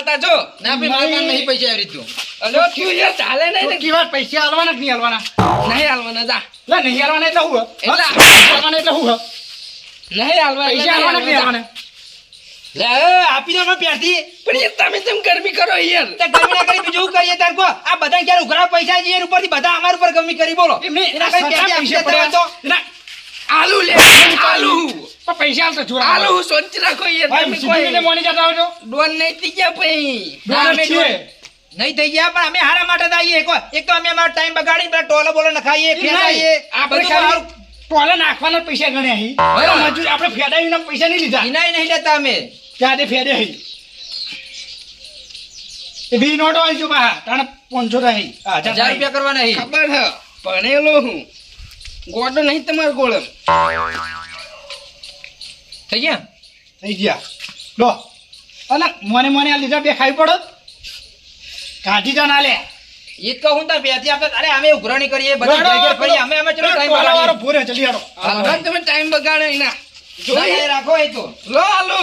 હાલતા છો ના ભાઈ મારા પાસે નહીં. પૈસા આવી રીતું અલો તું યાર ચાલે નહીં કી વાત પૈસા આલવાના કે નહીં આલવાના? નહીં આલવાના જા. લે નહીં આલવાના એટલે હું એટલે આલવાના એટલે હું નહીં આલવાના પૈસા આલવાના કે આલવાના? લે આપી દો પ્યારથી. પણ તમે તેમ ગરમી કરો યાર. તે ગમી ના કરી બીજું કરીએ તાર કો આ બધા ક્યારે ઉઘરા પૈસા ઉપરથી? બધા અમારા ઉપર ગમી કરી બોલો. એમ એના કઈ પૈસા તો? આલુ લે આલુ. પણ પૈસા આલતો જોરા હું સોચ રાખો યાર તમે કોઈ રીતે મોની જતા આવજો ડોન નહીં થઈ ગયા ભાઈ. ડોન અમે નહીં થઈ ગયા પણ અમે હારા માટે આવીએ. એક તો અમે અમારો ટાઈમ બગાડીને પેલા ટોલો બોલો નખાઈએ ફેરાઈએ આપણે બધું ખાલી ટોલો નાખવાના પૈસા ગણ્યા. હા. મજૂરી આપણે ફેડાવીને પૈસા નહીં લીધા. એના નહીં લેતા અમે. ત્યાં ફેડે અહીં. એ બી નોટો આલજો બા તાણે પાંચસો રહી હજાર રૂપિયા કરવાના નહીં ખબર હે. ભણેલો હું. ગોડો નહીં તમારો ગોળમ થઈ ગયા? થઈ ગયા. લો. અને મને મને આ લીધા બે ખાવી પડો. કાઢી તો ના લે ઈ તો કહું તાર બેથી આપણે અરે અમે ઉઘરાણી કરીએ બધા ઘેર ઘેર અમે અમે ચલો ટાઈમ બગાડો વાળો બગાડીએ ચલી આડો હાલવા તમે ટાઈમ બગાડો એના. ના, જોઈએ રાખો એ તો. લો આલુ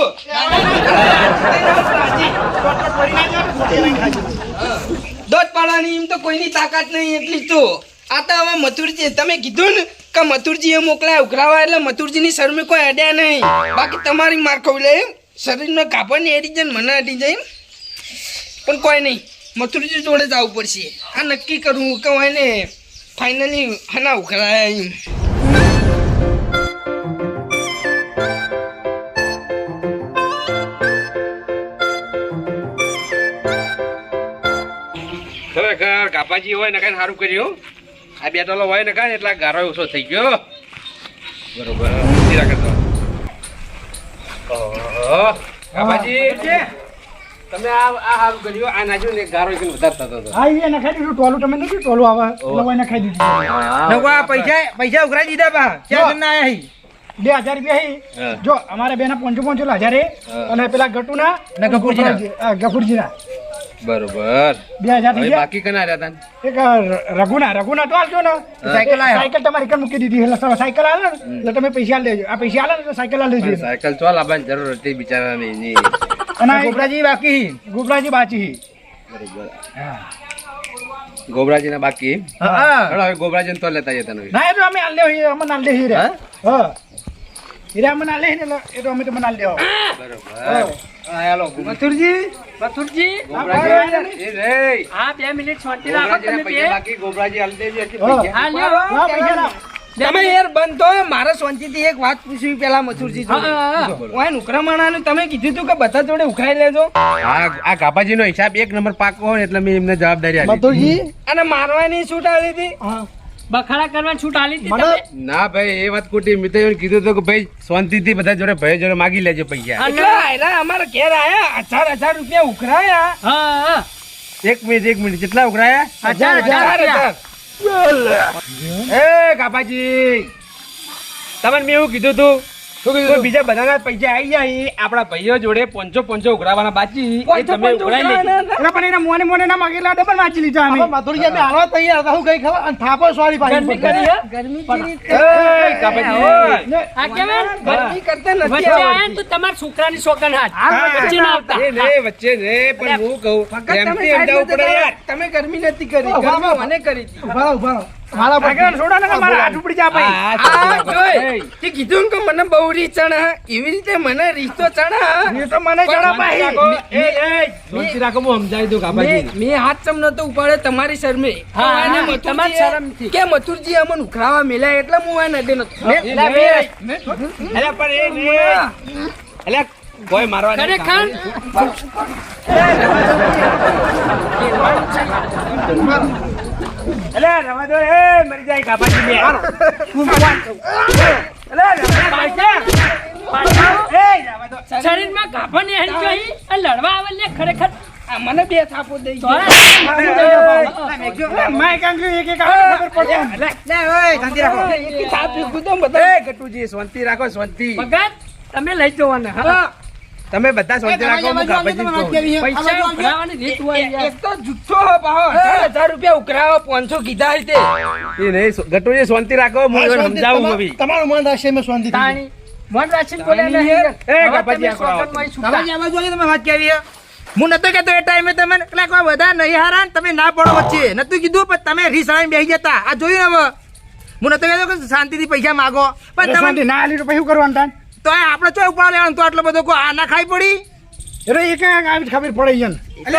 દોત પાડવાની એમ તો કોઈની તાકાત નહીં એટલી તો. આ તો હવે છે. તમે કીધું ને કે મથુરજીએ મોકલાય? ઉઘરાવા એટલે મથુરજીની શરમે કોઈ અડ્યા નહીં. બાકી તમારી માર ખવડે લે શરીરનો કાપડની એડી જાય ને મને અડી જાય પણ કોઈ નહીં. મથુરજી જોડે જવું પડશે. આ નક્કી કરવું કે હોય ને ફાઇનલી હના ઉઘરાયા એમ. ખરેખર કાપાજી હોય ને કઈ સારું કર્યું આ બે ટોલો હોય ને કાંઈ એટલા ગારો ઓછો થઈ ગયો. બરોબર ઊંચી કરતો બાબાજી તમે આ આ હારું કર્યું આ નાખ્યું ને ગારો એકદમ વધારતા હતો હા એ નખાઈ દીધું ટોલું તમે નથી ટોલું આવે. એટલે હું નખાઈ દીધું. આ પૈસા પૈસા ઉઘરાઈ દીધા બા. ક્યાં ના આયા હી? બે હજાર રૂપિયા. જો અમારે બે ના પંચો પંચો હજાર હે. અને પેલા ગટુના ને ગફુરજીના. ગફુરજીના. બરોબર. બે હજાર. બાકી કના રહ્યા હતા એક રઘુના રઘુના તો આલજો ને. સાયકલ આયા. સાયકલ તમારી ઘર મૂકી દીધી એટલે સાયકલ આલે ને એટલે તમે પૈસા લેજો. આ પૈસા આલે ને તો સાયકલ આલી લેજો સાયકલ તો લાવવાની જરૂર હતી બિચારાની. ની અને ગોબરાજી બાકી ગોબરાજી બાકી બરોબર. ગોબરાજીના બાકી હા? હવે ગોબરાજી તો લેતા જતા નહીં ના એ તો અમે આલે દેવો અમે આલ દે હા? હીરે અમને ને એટલે એ તો અમે તમને આલ દેવો મથુરજી મથુરજી એ રે હા બે મિનિટ શાંતિ રાખો તમે બે બાકી ગોબરાજી આલી દેજો હા. લ્યો હા, પૈસા તમે યાર બંધ થો મારે શાંતિથી એક વાત પૂછવી પેલા મથુરજી. ઓય ઉકરામણાનું તમે કીધું તું કે બધા જોડે ઉખાઈ લેજો. આ આ ગાભાજીનો હિસાબ એક નંબર પાકો હોય એટલે મેં એમને જવાબદારી આપી. મથુરજી? અને મારવાની છૂટ આવી હતી. હા. બખાડા કરવા છૂટ આલી હતી ના ભાઈ એ વાત ખોટી. મેં તો કીધું તો કે ભાઈ શાંતિથી બધા જોડે ભાઈ જોડે માગી લેજો પૈસા. એટલે અમારા ઘેર આયા? હજાર હજાર રૂપિયા ઉઘરાયા? એક મિનિટ એક મિનિટ. કેટલા ઉઘરાયા? હજાર, હજાર. હજાર એ કાપાજી તમને મેં એવું કીધું તું તો બીજા બધાના પૈસા આવી જાય આપણા ભાઈઓ જોડે પાંચસો પાંચસો ઉઘરાવાના બાકી. તમે ઉઘરાઈ લેજો. પણ એના મોને મોને ના માગેલા ડબલ વાંચી લીધા અમે. માધુરી અમે હાલવા તૈયાર હતા હું કઈ ખબર? અને થાપો સોરી ગરમી હે? ગરમી આ કેમ ગરમી કરતા નથી આવડતી. હા, એ નહીં, વચ્ચે નહીં, પણ હું કહું તમે પ્રેમથી સમજાવવું પડે યાર. તમે ગરમી નથી કરી. ગરમી મને કરી હતી. ઊભા ઊભા. મારા ભાગ્યા છોડો ને મારા હાથ ઉપડી જા ભાઈ આ. જોઈ, તે કીધું કે મને બહુ રીચણ ચણા એવી રીતે મને રીત તો ચણા એ તો મને ચણા ભાઈ એ, એ, શાંતિ રાખો, હું સમજાવી દઉં કાબાજી મેં મેં હાથ ચમ નતો ઉપાડે તમારી શરમે હા, અને હા, મથુરજીએ- તમારી કે મથુરજી અમને ઉખરાવા મેલા એટલે હું આ નડે નતો એ. અલ્યા, પણ એ. અલ્યા, કોઈ મારવા નહીં. અલ્યા, રવા દો, એ, મરી જાય ગાભાજી બે. એ, રવા દો. શરીરમાં ગાભા ને હેરી જોઈ લડવા આવે ને ખરેખર આ મને બે થાપો દઈ ગયો. ધોળા માય કાંગરી એક એક આવે ખબર પડે અલ્યા, ઓય, શાંતિ રાખો. એક થાપ ભેગું તો બધા એ, ગટુજી, શાંતિ રાખો શાંતિ ભગત તમે લઈ જવાના હા તમે બધા શાંતિ રાખો હું કાપજી. પૈસા ઉઘરાવાની રીત હોય એક- યાર. એક તો જુઠ્ઠો હો. પાહો હજાર હજાર રૂપિયા ઉકરાવો 500 કીધા હતે એ નહીં ગટુજી શાંતિ રાખો હું સમજાવું હવે તમારું મન રાખશે મે શાંતિ તાણી મન રાખશે બોલે નહીં. એ કાપજી આવો. તમે આવા જોઈએ તમે વાત કેવી? હું નતો કેતો એ ટાઈમે તમે એટલે કોઈ બધા નહીં હારા તમે ના પડો વચ્ચે. નતું કીધું પણ તમે રીસાળીને બેહી જતા. આ જોયું ને હવે? હું નતો કેતો કે શાંતિથી પૈસા માગો. પણ તમે ના આલી તો પછી શું કરવાનું તાન તો આપણે ચો ઉપાડ લેવાનું તો આટલો બધો કોઈ આ ના ખાઈ પડી? એટલે એ ક્યાં આવી ખબર પડે જન અરે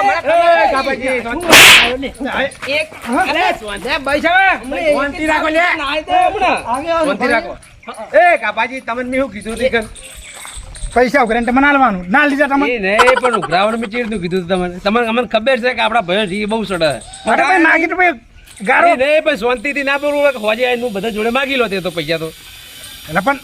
પૈસા ઉઘરાઈને તમને આલવાનું ના લીધા તમે? નહીં પણ ઉઘરાવાનું મેં ચીડનું કીધું હતું તમને. તમને અમને ખબર છે કે આપણા ભાઈ બહુ સડે. ભાઈ માગી તો ગારો. નહીં પણ શાંતિથી ના બોલવું હોજે આવીને બધા જોડે માગી લો તે તો પૈસા તો. એટલે પણ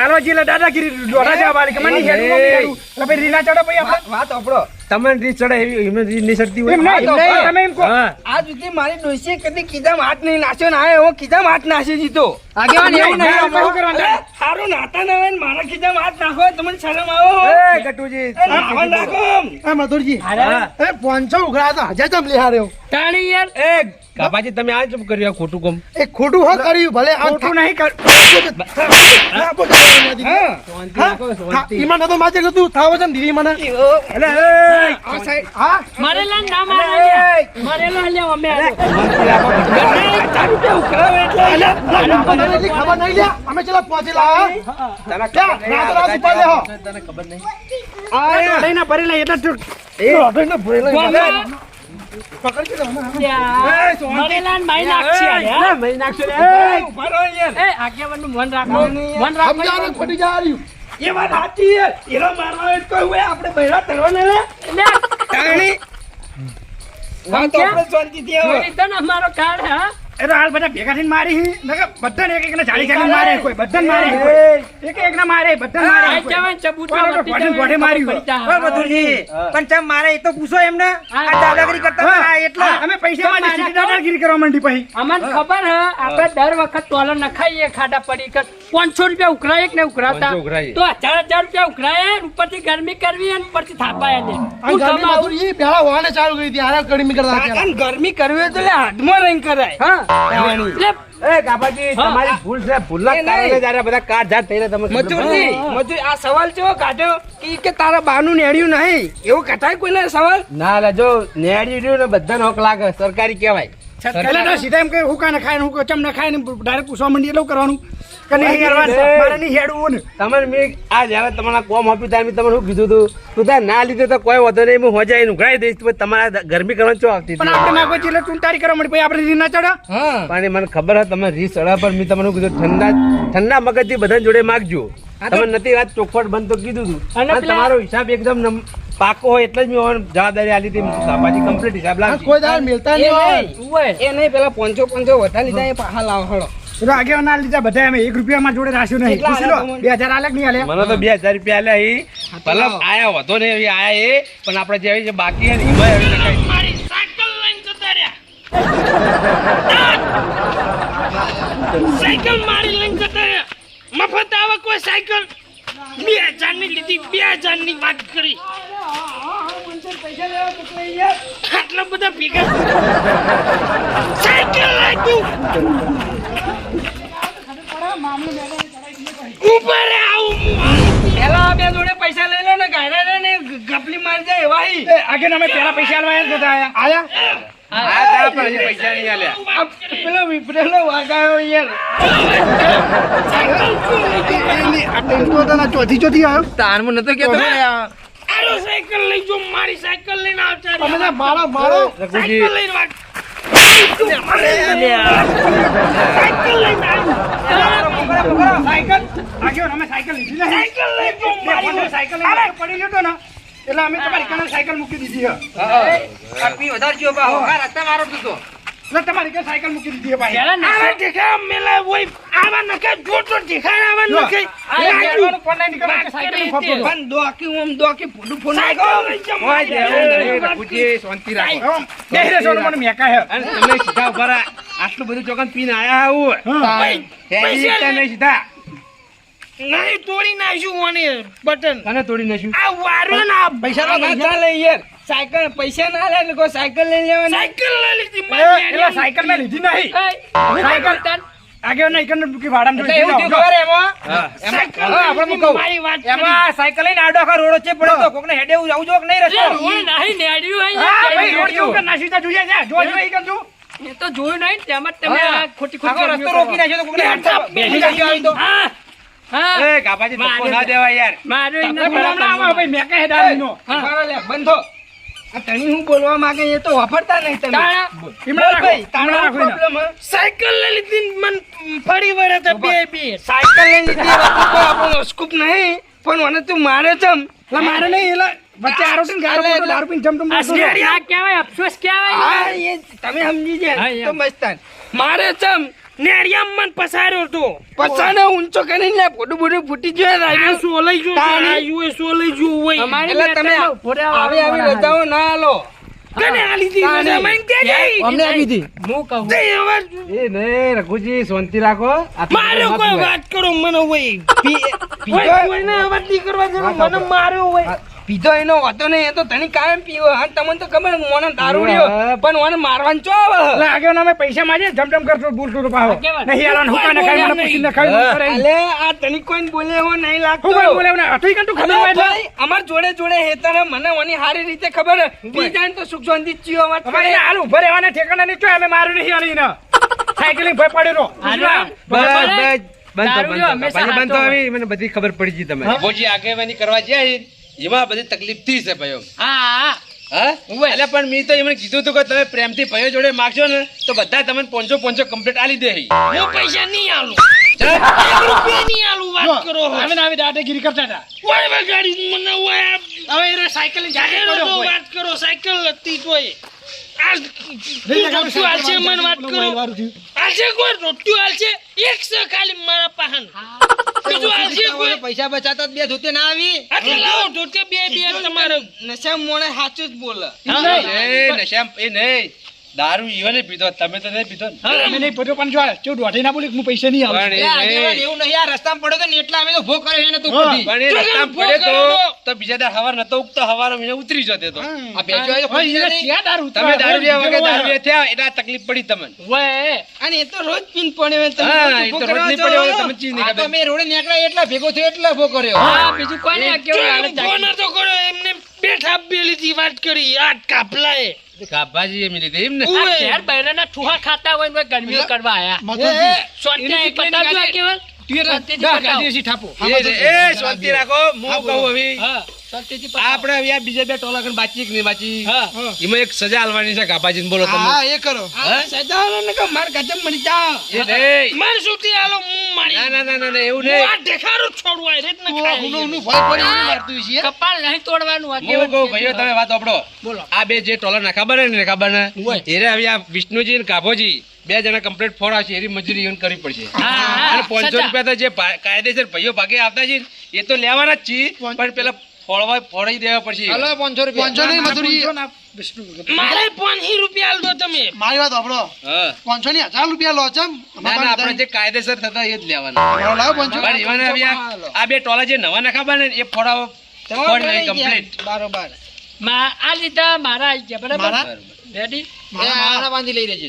આલો જીલે દાદાગીરી દોડા જા વાળી કે મને નહીં હેડું, નહીં હેડું. એટલે ભાઈ રીલા ચડો ભાઈ આપણે. વાત આપડો તમને રીત ચડે એવી એમને રીતની ચડતી હોય. નહીં. તમે એમ કહો. આજ સુધી મારી ડોશીએ કદી કીધામાં હાથ નહીં નાખ્યો ના આયો હું કીધામાં હાથ નાસી દીધો. આગેવાન એવું ના, નહીં ના, કરવાનું? સારું નાતા ના હોય ને મારા કીધામાં હાથ નાખો તમને શરમ આવો એ ગટુજી. એ નાવા નાખો આમ. મધુરજી અરે એ પોંચો ઉઘરાયા તો હજાર ચમ લિહાર્યો તાણી યાર એ કાપાજી તમે આ ચમ કર્યું આ ખોટું કામ? એ ખોટું હા કર્યું ભલે ખોટું નહીં કર ઈમાન તો માચે ગતું થાવ છે દીદી મને. એટલે એ, આ સાઈડ. હા? મારે ને ના મારે. મારે મરેલો લે અમે આલો. હજાર રૂપિયા ઉઘરાવે એટલે. અલા, મને ખબર નહીં લે અમે ચલા પહોંચેલા હા? તને? રાત રાત ઉપર લે હો. તને ખબર નહીં. આ લઈને ભરેલા એટલે એ લઈને ભરેલા ને અમારો કાર્ડ હા એ તો હાલ બધા ભેગા થઈને મારી હી. નકર બધાને એક એકને ચાલી ચાલી મારે કોઈ બધાને મારે. એક એકને મારે બધાને મારે આ ગોઠે ગોઠે પણ ચમ મારે એ તો પૂછો એમને? આ દાદાગીરી કરતા આ એટલા. અમે પૈસા માટે સીધી દાદાગીરી કરવા માંડી પછી. અમને ખબર હે આપણે દર વખત ટોલર નખાઈએ ખાડા પડી કર પાંચસો રૂપિયા ઉઘરાય કે 500 ઉઘરાઈએ. તો હજાર હજાર રૂપિયા ઉઘરાય ઉપરથી ગરમી કરવી અને ઉપરથી થાપાય લે આ હું ગરમી કમાવું મજૂરી પહેલા ચાલુ કરી હારે ગરમી કરતા ગરમી કરવી તો લે હાથમાં રંગ કરાય. હા. એ, કાપાજી તમારી ભૂલ છે ભૂલના કારણે જ બધા કાટ ઝાટ થઈને તમે મજૂરજી મજૂર આ સવાલ કેવો કાઢ્યો? કે કે તારા બાનું નેડ્યું નહીં. એવું કટાય કોઈને સવાલ? ના લે જો રહ્યું ને બધાને હક લાગે સરકારી કહેવાય. એટલે સીધા એમ કે હું કાને ખાય હું ચમ ન ખાય ને ડાયરેક્ટ પૂછવા માંડી એટલું કરવાનું? કે નહીં નહીં, હેરવા મારે નહીં હેડવું ને. તમારે મેં આ જ્યારે તમારા કોમ આપ્યું ત્યારે મેં તમને શું કીધું તું? તાર ના લીધે તો કોઈ વધુ નહીં હું હોજાઈ ઉઘરાઈ દઈશ તો તમારા ગરમી કરવાની ચો આવતી પણ આપણે ના કોઈ એટલે ચૂંટારી કરવા માંડી પછી આપણે રીત ચડે. પણ મને ખબર હતી તમે રીસ ચડ્યા પર મેં તમને કીધું ઠંડા ઠંડા મગજથી બધાને જોડે માગજો. તમે નથી વાત ચોખવટ બંધ તો કીધું હતું અને તમારો હિસાબ એકદમ પાકો હોય એટલે જ મેં જવાબદારી આલી હતી કાપાજી કમ્પ્લીટ હિસાબ કોઈ મિલતા એ નહીં હોય એ નહીં પેલા પાંચસો પાંચસો વધારે લીધા એ પાછા લાવો હળો. આગેવાન ના લીધા બધા અમે એક રૂપિયામાં જોડે રાખ્યું નહીં. પૂછી બે હજાર આલે નહીં આલે? મને તો બે હજાર રૂપિયા એ મતલબ આયા વધો ને આયા એ પણ આપણે જે આવી છે બાકી ને. મારી સાયકલ લઈને જતા રહ્યા. સાયકલ મારી લઈને જતા રહ્યા. મફત આવે કોઈ સાયકલ. બે હજારની લીધી બે હજારની વાત કરી. આટલા બધા ભેગા. સાયકલ લાગ્યું ઉપર આવું. પેલા બે જોડે પૈસા લઈ લે ને ગાયરા ને ગપલી મારી જાય એવા હી. એ અમે પેલા પૈસા આલવા હતા આયા. આયા? તા પણ હજી પૈસા નહીં આલ્યા. પેલો વિપરેલો વાગાયો યાર. આ ટેમ્પો તો ના ચોથી ચોથી આવ્યો તારમાં નતો કેતો સાયકલ લઈ જો મારી સાયકલ લઈને આવતા તમે મારો મારો સાયકલ લઈને સાયકલ લઈને આવ્યો. સાયકલ. અમે સાયકલ લીધી સાયકલ લઈ પડી ગયો તો ને એટલે અમે તમારી કાને સાયકલ મૂકી દીધી હે. વધારે જો બા હોકા રસ્તા મારો તું એટલે તમારી કાને સાયકલ મૂકી દીધી હે ભાઈ. આવા ઢેકા મેલા હોય આવા નખે જોતો ઢેકા આવા જો, નખે આ ફોન નહીં નીકળે કે સાયકલ કરી ફોટો દોકી ઓમ દોકી ફોન જો શાંતિ રાખો. મને મેકા હે. તમે સીધા ઊભા આટલું બધું ચોકન પીને આયા આવું હા. ભાઈ, હેરી પૈસા નહીં સીધા. નહીં તોડી નાખ્યું મને બટન. તને તોડી નાખ્યું? આ વારો ના પૈસા ના યાર. સાયકલ પૈસા ના લે ને કોઈ સાયકલ લઈ લેવાની સાયકલ લઈ લીધી મારી એટલે સાયકલ મેં લીધી નહીં. સાયકલ આગળ ના કર મૂકી ભાડામાં એટલે એવું થયું ખબર એમાં એમાં આપણે હું કહું. મારી વાત એમાં સાયકલ લઈને આડો આખા રોડ છે પડ્યો તો કોકને હેડે એવું જવું જો કે નહીં રસ્તો? રોડ નાહી નેડ્યું હોય હા ભાઈ રોડ કેવું કે નાસી તા જોઈએ છે જો જો ઈ જો એ તો જોયું નહીં ને, તેમાં જ તમે ખોટી ખોટી રસ્તો રોકી નાખ્યો તો કોકને હેડતા બેસી આવી તો હા હા. એ ગાબાજી ધક્કો ના દેવા યાર. મારો ઇન્ના ભાઈ મેં કહે લે, બંધો તણી હું બોલવા માંગે એ તો વાપરતા નહીં તમે? સાયકલ લઈ લીધી મન ફરી વળે તો બે બે. સાયકલ લઈ લીધી આપણો સ્કૂપ નહીં. પણ મને તું મારે એટલે મારે નહીં એટલે વચ્ચે આરોટીને ગારો બોલો દારૂ પીને જમ આ આ કહેવાય અફસોસ કહેવાય હા એ તમે સમજી જાય. તો મસ્તાન મારે ચમ નેડિયામ મન પસાર્યો તો. પસાને ઊંચો કરીને લે ફોટું બોટું ફૂટી ગયો રાઈ રાયડું. લઈ જો. આયુ એ સોલાઈ જો હોય? એટલે તમે આવી આવી રજાઓ ના આલો કને આલી દી. રજા કે ગઈ અમને આપી દી હું કહું. તે હવે એ ને રઘુજી શાંતિ રાખો. મારો કોઈ વાત કરો મને હોય. પી- કોઈ પીધો અવાજ નહીં કરવા મને માર્યો હોય. પીધો એનો વાતો નહીં એ તો તને કાયમ પીવો હા તમને તો ખબર મને દારૂ રહ્યો પણ મને મારવાનું ચો આવે એટલે આગળ અમે પૈસા માજે જમટમ કરતો બોલ તો પાહો નહીં યાર હુકા ને ખાઈ મને પૂછીને ખાઈ અલે આ તને કોઈ બોલે હો નહીં લાગતો હું બોલે ને અઠોઈ કંટુ ખબર હોય એટલે અમાર જોડે જોડે હેતર મને મને સારી હારી રીતે ખબર. પી જાય ને તો સુખ શાંતિ ચિયો વાત અમારે કરે. હાલ ઊભા રહેવાના ઠેકાણા નહીં અમે મારું નહીં આલી ને સાયકલિંગ ભય હારું. બસ બસ બંધ તો, બંધ તો. આવી મને બધી ખબર પડી ગઈ તમે ભોજી આગેવાની કરવા જાય એમાં બધી તકલીફથી છે ભાઈઓ હા. હા? એટલે પણ મેં તો એમને કીધું હતું કે તમે પ્રેમથી ભાઈઓ જોડે માગશો ને તો બધા તમને પોંચો પોંચો કમ્પ્લીટ આલી દે હું. પૈસા નહીં આલું. એક રૂપિયા નહીં આલું વાત કરો હો. અમે આવી દાદાગીરી કરતા હતા. ઓય વગાડી મને ઓય હવે એ સાયકલ પૈસા બચાતા બે ધોતે ના આવી? ધોતે બે બે તમારે. નશા મોણે સાચું જ બોલે. નશા નશામ એ નહીં. દારૂ ઈવને પીધો તમે તો નહીં પીધો હા અમે નહીં પીધો પણ જો જો દોઢી ના બોલી હું પૈસા નહીં આવું. એવું નહીં આ રસ્તામાં પડ્યો તો ને એટલા અમે તો ભો કરે એને તું હા. પણ રસ્તામાં ભો પડે તો તો બીજા દાડ હવાર નતો ઉગતો હવાર અમે ઉતરી જતે તો આ ભેજો એ. ક્યાં દારૂ તમે દારૂ લેવા વગર દારૂ લે થયા એટલે તકલીફ પડી તમને વે અને એ તો રોજ પીન પડ્યો. તમે હા, એ તો રોજ નહીં. પડ્યો હોય, ચીજ નહીં તો ખબર. રોડે નીકળ્યા એટલા ભેગો થયો એટલા ભો કર્યો હા બીજું કોઈ નહીં કેવું હાલત ફોન તો કર્યો એમને બેઠા બેલીથી વાત કરી આટ કાપલાએ ગાભાજી એમ લીધે એમ ને? આ ઘેર બૈરાના ઠુહા ખાતા હોય ને ગરમીઓ કરવા આયા. એ, સોંટિયા એક કેવલ. શાંતિથી દા, બતાવો. ગાડીએથી ઠાપો. એ શાંતિ રાખો હું કહું હવે. હા. આપણે હવે બીજા બે ટોલા કરીને બાચી કે નહીં બાચી એમાં એક સજા આલવાની છે કાપાજી બોલો તમે. હા એ કરો. હા? સજાવાનો ને કે માર ગજબ મરી જા. માર સુતી આલો હું મારી ના ના ના ના ના, એવું નહીં. આ ઢેખારું છોડવા રેત ન ખાય. ભય પડી એવું મારતું છે કપાળ નહીં તોડવાનું આ હું કહું ભાઈઓ તમે વાત સાંભળો. બોલો. આ બે જે ટોલા નાખા બને ને નાખા બને હોય. હવે આ વિષ્ણુજી ને કાભોજી બે જણા કમ્પ્લીટ ફોડ આવશે એની મજૂરી ઈવન કરવી પડશે. અને પાંચસો રૂપિયા તો જે કાયદેસર ભાઈઓ ભાગે આવતા છે એ તો લેવાના જ છીએ પણ પેલા ફોડવા ફોડાઈ દેવા પડશે હલો રૂપિયા. પાંચસો નહીં મજૂરી પાંચસો ના વિષ્ણુ ભગત. મારે પાંચસો રૂપિયા આલ તમે. મારી વાત સાંભળો. હા. પાંચસો ની હજાર રૂપિયા લો ના ના આપણે જે કાયદેસર થતા એ જ લેવાના. પણ ઈવન આ બે ટોલા જે નવા નાખા બને એ ફોડાવો ફોડ નહીં કમ્પ્લીટ બરોબર. મા આ લીધા મારા આઈ ગયા બરાબર? મારા? રેડી મારા બાંધી લઈ રહેજે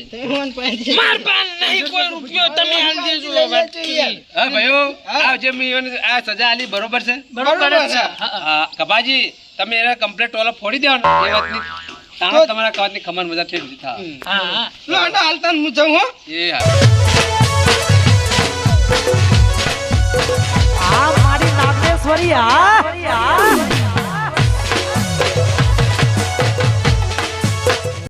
માર પાન નહીં કોઈ રૂપિયો તમે આલ દેજો હા ભાઈઓ આ જે મેં આ સજા આલી બરોબર છે? બરોબર છે. હા, હા. હા, કપાજી તમે એને કમ્પ્લીટ ટોલા ફોડી દેવાનો એ વાતની. તાણો તમારા કવાતની ખમણ મજા થઈ બધી થાય હા લો જાઉં હો. એ હા. આ મારી નાગેશ્વરી આ